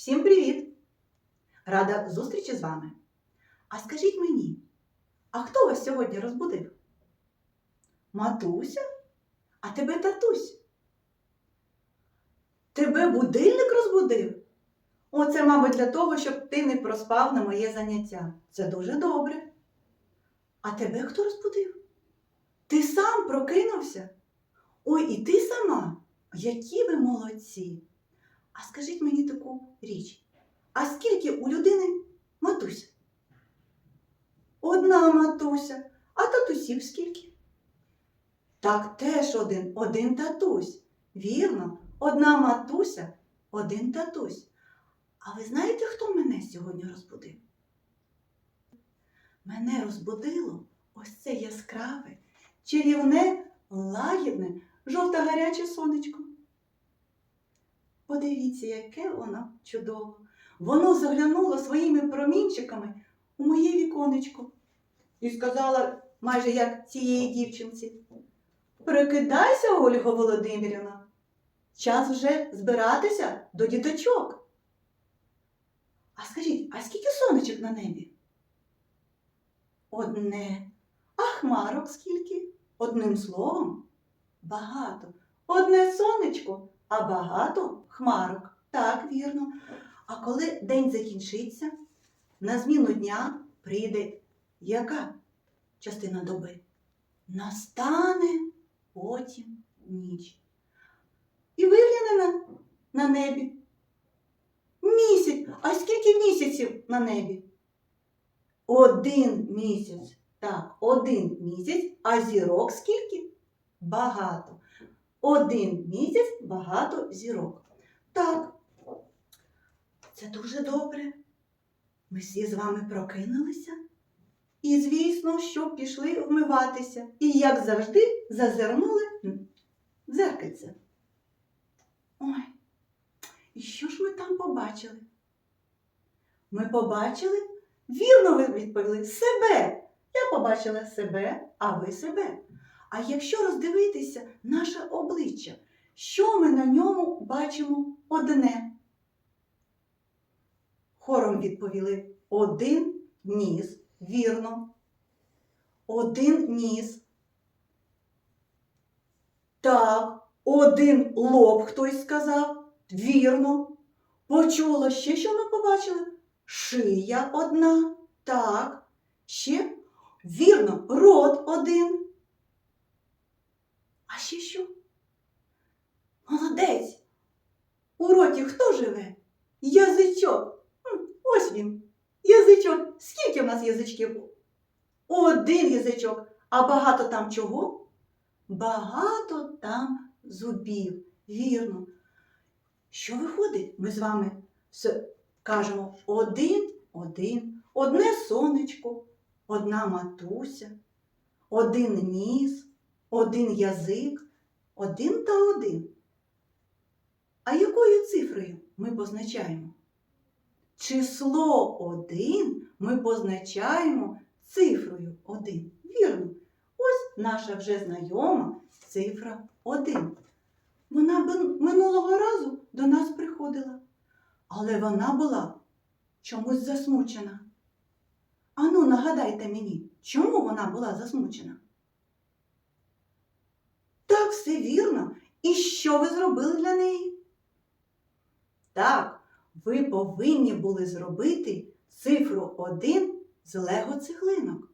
Всім привіт! Рада зустрічі з вами. А скажіть мені, а хто вас сьогодні розбудив? Матуся? А тебе татусь? Тебе будильник розбудив? Оце, мабуть, для того, щоб ти не проспав на моє заняття. Це дуже добре. А тебе хто розбудив? Ти сам прокинувся? Ой, і ти сама? Які ви молодці! А скажіть мені таку річ. А скільки у людини матусь? Одна матуся, а татусів скільки? Так теж один, один татусь. Вірно, одна матуся, один татусь. А ви знаєте, хто мене сьогодні розбудив? Мене розбудило ось це яскраве, чарівне, лагідне, жовто-гаряче сонечко. Подивіться, яке воно чудове. Воно заглянуло своїми промінчиками у моє віконечко і сказала, майже як цієї дівчинці, Прикидайся, Ольга Володимирівна. Час вже збиратися до діточок. А скажіть, а скільки сонечок на небі? Одне. А хмарок скільки? Одним словом, багато. Одне сонечко, а багато хмарок. Так, вірно. А коли день закінчиться, на зміну дня прийде яка частина доби? Настане потім ніч. І вигляне на, небі. Місяць. А скільки місяців на небі? Один місяць. Так, один місяць, а зірок скільки? Багато. Один місяць багато зірок. Так, це дуже добре. Ми всі з вами прокинулися. І, звісно, що пішли вмиватися. І, як завжди, зазирнули в зеркальце. Ой, і що ж ми там побачили? Ми побачили, вірно ви відповіли, себе. Я побачила себе, а ви себе. А якщо роздивитися наше обличчя, що ми на ньому бачимо одне? Хором відповіли один ніс, вірно. Один ніс. Так, один лоб хтось сказав, вірно. Почула ще, що ми побачили? Шия одна. Так. Ще? Вірно, рот один. Ще що? Молодець. У роті хто живе? Язичок. Ось він. Язичок. Скільки в нас язичків? Один язичок. А багато там чого? Багато там зубів. Вірно. Що виходить? Ми з вами кажемо один, один, одне сонечко, одна матуся, один ніс, один язик, один та один. А якою цифрою ми позначаємо? Число один ми позначаємо цифрою один. Вірно. Ось наша вже знайома цифра один. Вона минулого разу до нас приходила, але вона була чомусь засмучена. Ану, нагадайте мені, чому вона була засмучена? Так, все вірно. І що ви зробили для неї? Так, ви повинні були зробити цифру 1 з лего цеглинок.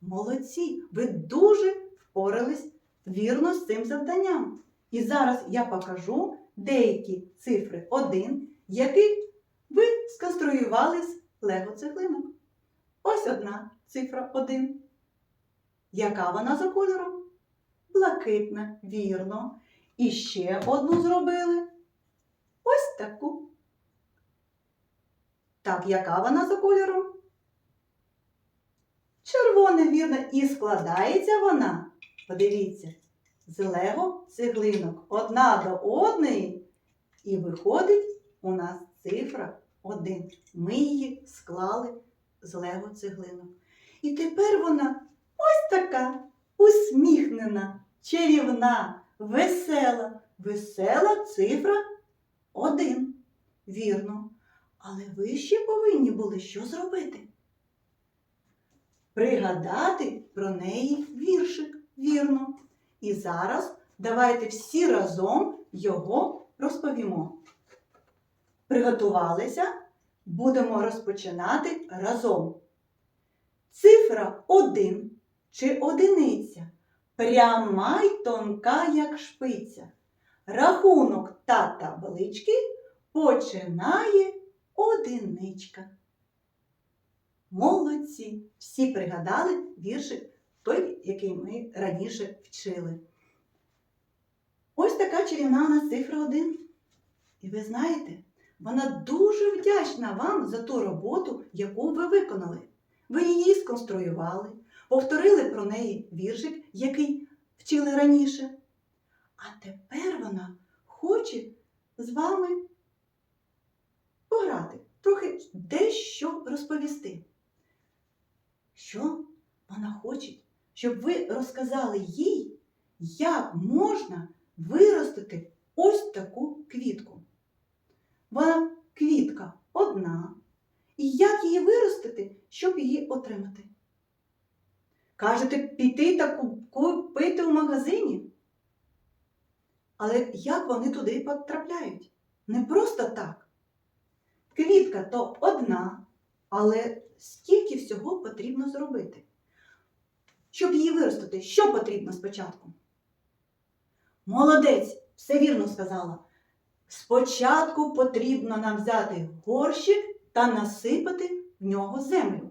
Молодці, ви дуже впорались вірно з цим завданням. І зараз я покажу деякі цифри 1, які ви сконструювали з лего цеглинок. Ось одна цифра 1. Яка вона за кольором? Блакитна, вірно. І ще одну зробили. Ось таку. Так, яка вона за кольором? Червона, вірно, і складається вона. Подивіться, з лего цеглинок одна до одної. І виходить у нас цифра 1. Ми її склали з лего цеглинок. І тепер вона ось така усміхнена, чарівна, весела, весела цифра 1. Вірно. Але ви ще повинні були що зробити? Пригадати про неї віршик, вірно. І зараз давайте всі разом його розповімо. Приготувалися? Будемо розпочинати разом. Цифра 1 чи одиниця пряма й тонка, як шпиця. Рахунок та таблички починає одиничка. Молодці! Всі пригадали віршик той, який ми раніше вчили. Ось така чарівна у нас цифра 1. І ви знаєте, вона дуже вдячна вам за ту роботу, яку ви виконали. Ви її сконструювали, повторили про неї віршик, який вчили раніше. А тепер вона хоче з вами пограти, трохи дещо розповісти. Що вона хоче, щоб ви розказали їй, як можна виростити ось таку квітку. Вона квітка одна. І як її виростити, щоб її отримати? Кажете, піти та купити в магазині? Але як вони туди потрапляють? Не просто так. Квітка то одна, але скільки всього потрібно зробити? Щоб її виростити, що потрібно спочатку? Молодець, все вірно сказала. Спочатку потрібно нам взяти горщик та насипати в нього землю.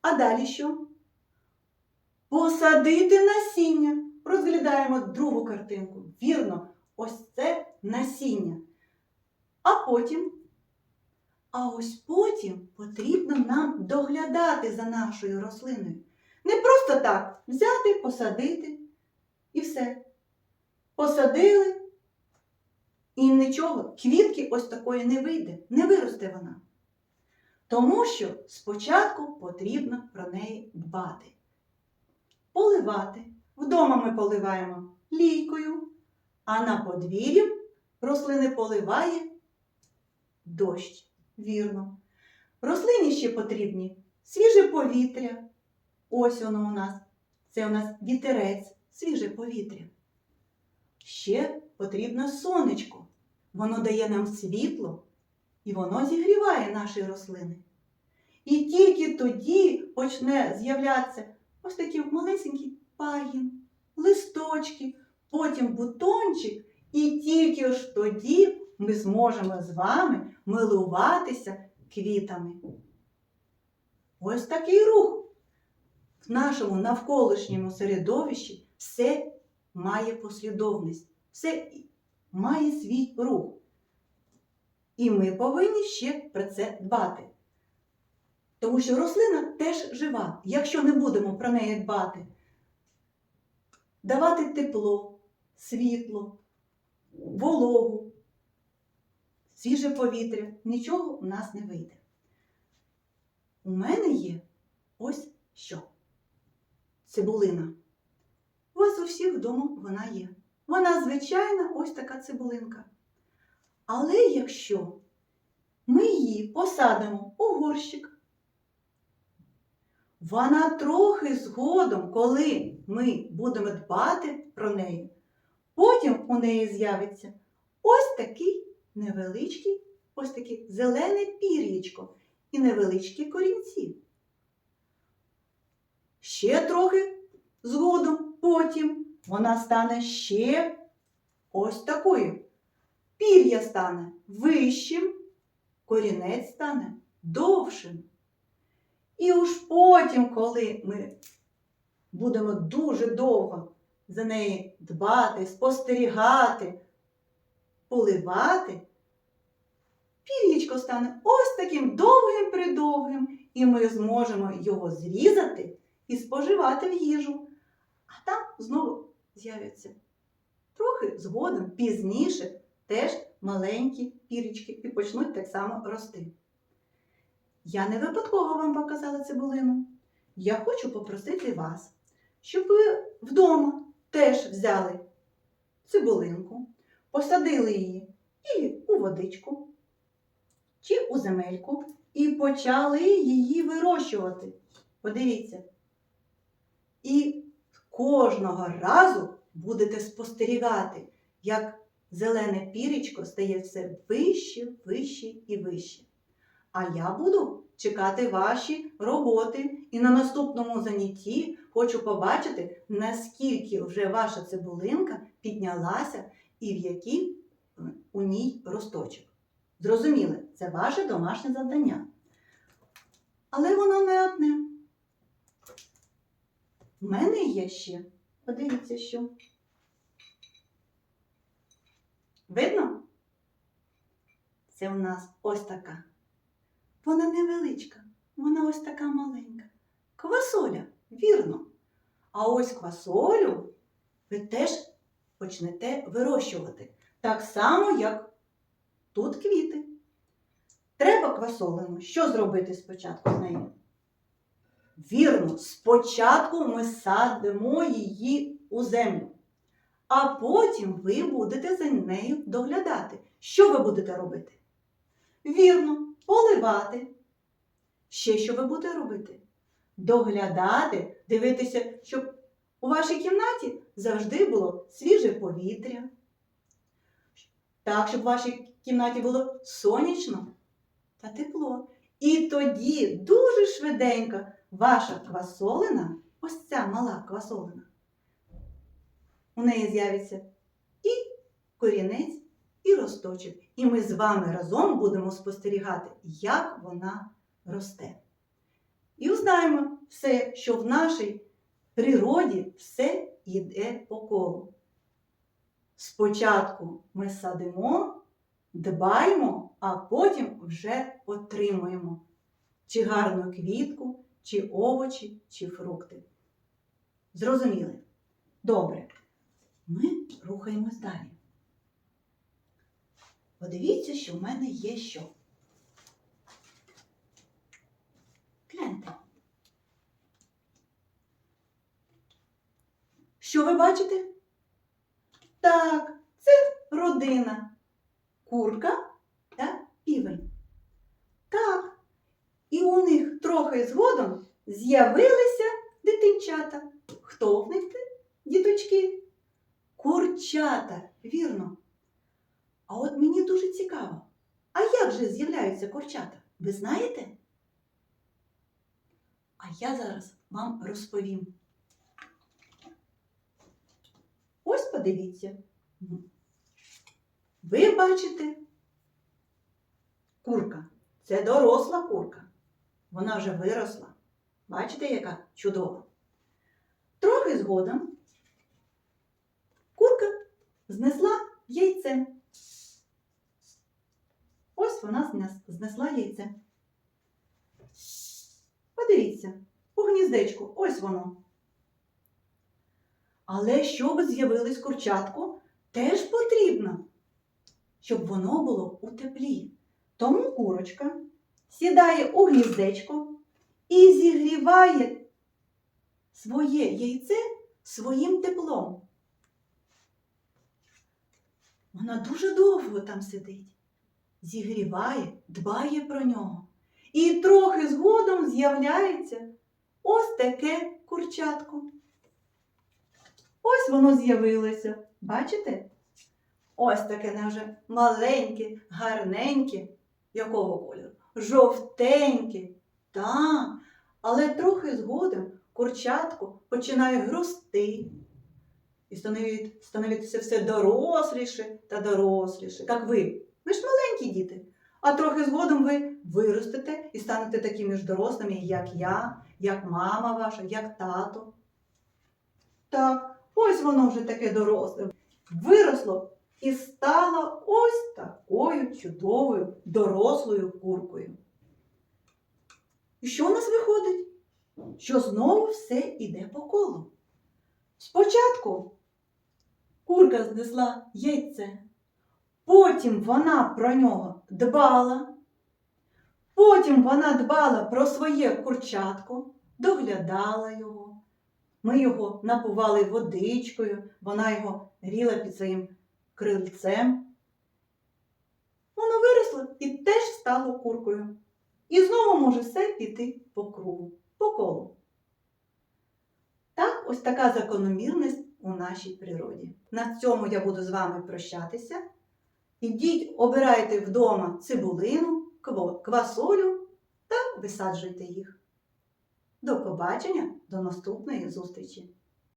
А далі що? Посадити насіння. Розглядаємо другу картинку. Вірно, ось це насіння. А потім, а ось потім потрібно нам доглядати за нашою рослиною. Не просто так взяти, посадити і все. Посадили, і нічого, квітки ось такої не вийде, не виросте вона. Тому що спочатку потрібно про неї дбати. Поливати. Вдома ми поливаємо лійкою, а на подвір'ї рослини поливає дощ. Вірно. Рослині ще потрібні свіже повітря. Ось воно у нас. Це у нас вітерець, свіже повітря. Ще потрібно сонечко. Воно дає нам світло і воно зігріває наші рослини. І тільки тоді почне з'являтися ось такий малесенький пагін, листочки, потім бутончик, і тільки ж тоді ми зможемо з вами милуватися квітами. Ось такий рух. В нашому навколишньому середовищі все має послідовність, все має свій рух. І ми повинні ще про це дбати. Тому що рослина теж жива. Якщо не будемо про неї дбати, давати тепло, світло, вологу, свіже повітря, нічого у нас не вийде. У мене є ось що. Цибулина. У вас у всіх вдома вона є. Вона звичайна ось така цибулинка. Але якщо ми її посадимо у горщик, вона трохи згодом, коли ми будемо дбати про неї, потім у неї з'явиться ось такий невеличкий, ось таке зелене пір'ячко і невеличкі корінці. Ще трохи згодом, потім вона стане ще ось такою. Пір'я стане вищим, корінець стане довшим. І уж потім, коли ми будемо дуже довго за неї дбати, спостерігати, поливати, пір'ячко стане ось таким довгим-придовгим, і ми зможемо його зрізати і споживати в їжу. А там знову з'являться трохи згодом, пізніше, теж маленькі пірічки і почнуть так само рости. Я не випадково вам показала цибулину. Я хочу попросити вас, щоб ви вдома теж взяли цибулинку, посадили її і у водичку, чи у земельку і почали її вирощувати. Подивіться. І кожного разу будете спостерігати, як зелене пірічко стає все вище, вище і вище. А я буду чекати ваші роботи і на наступному занятті хочу побачити, наскільки вже ваша цибулинка піднялася і в який е, у ній росточок. Зрозуміли, це ваше домашнє завдання. Але воно не одне. У мене є ще. Подивіться, що. Видно? Це у нас ось така. Вона невеличка, вона ось така маленька. Квасоля, вірно. А ось квасолю ви теж почнете вирощувати. Так само, як тут квіти. Треба квасолину. Що зробити спочатку з нею? Вірно, спочатку ми садимо її у землю, а потім ви будете за нею доглядати. Що ви будете робити? Вірно, поливати. Ще що ви будете робити? Доглядати, дивитися, щоб у вашій кімнаті завжди було свіже повітря. Так, щоб в вашій кімнаті було сонячно та тепло. І тоді дуже швиденько ваша квасолина, ось ця мала квасолина, у неї з'явиться і корінець, і росточок. І ми з вами разом будемо спостерігати, як вона росте. І узнаємо все, що в нашій природі все йде по колу. Спочатку ми садимо, дбаємо, а потім вже отримуємо чи гарну квітку, чи овочі, чи фрукти. Зрозуміли? Добре. Ми рухаємось далі. Подивіться, що в мене є що. Гляньте. Що ви бачите? Так, це родина. Курка та півень. Так. І у них трохи згодом з'явилися дитинчата. Хто в них діточки? Курчата, вірно. А от мені дуже цікаво, а як же з'являються курчата? Ви знаєте? А я зараз вам розповім. Ось подивіться. Ви бачите курка. Це доросла курка. Вона вже виросла. Бачите, яка чудова. Трохи згодом курка знесла яйце. Ось вона знесла яйце. Подивіться, у гніздечку, ось воно. Але щоб з'явилось курчатко, теж потрібно, щоб воно було у теплі. Тому курочка сідає у гніздечко і зігріває своє яйце своїм теплом. Вона дуже довго там сидить, зігріває, дбає про нього. І трохи згодом з'являється ось таке курчатко. Ось воно з'явилося. Бачите? Ось таке не вже маленьке, гарненьке. Якого кольору? Жовтеньке. Так. Але трохи згодом курчатко починає грусти. І становить- становиться все доросліше та доросліше, як ви. Ви ж маленькі діти. А трохи згодом ви виростете і станете такими ж дорослими, як я, як мама ваша, як тато. Так, ось воно вже таке доросле. Виросло і стало ось такою чудовою дорослою куркою. І що у нас виходить? Що знову все іде по колу. Спочатку курка знесла яйце, потім вона про нього дбала, потім вона дбала про своє курчатко, доглядала його. Ми його напували водичкою, вона його гріла під своїм крильцем. Воно виросло і теж стало куркою. І знову може все піти по кругу, по колу. Так, ось така закономірність у нашій природі. На цьому я буду з вами прощатися. Ідіть, обирайте вдома цибулину, квасолю та висаджуйте їх. До побачення, до наступної зустрічі!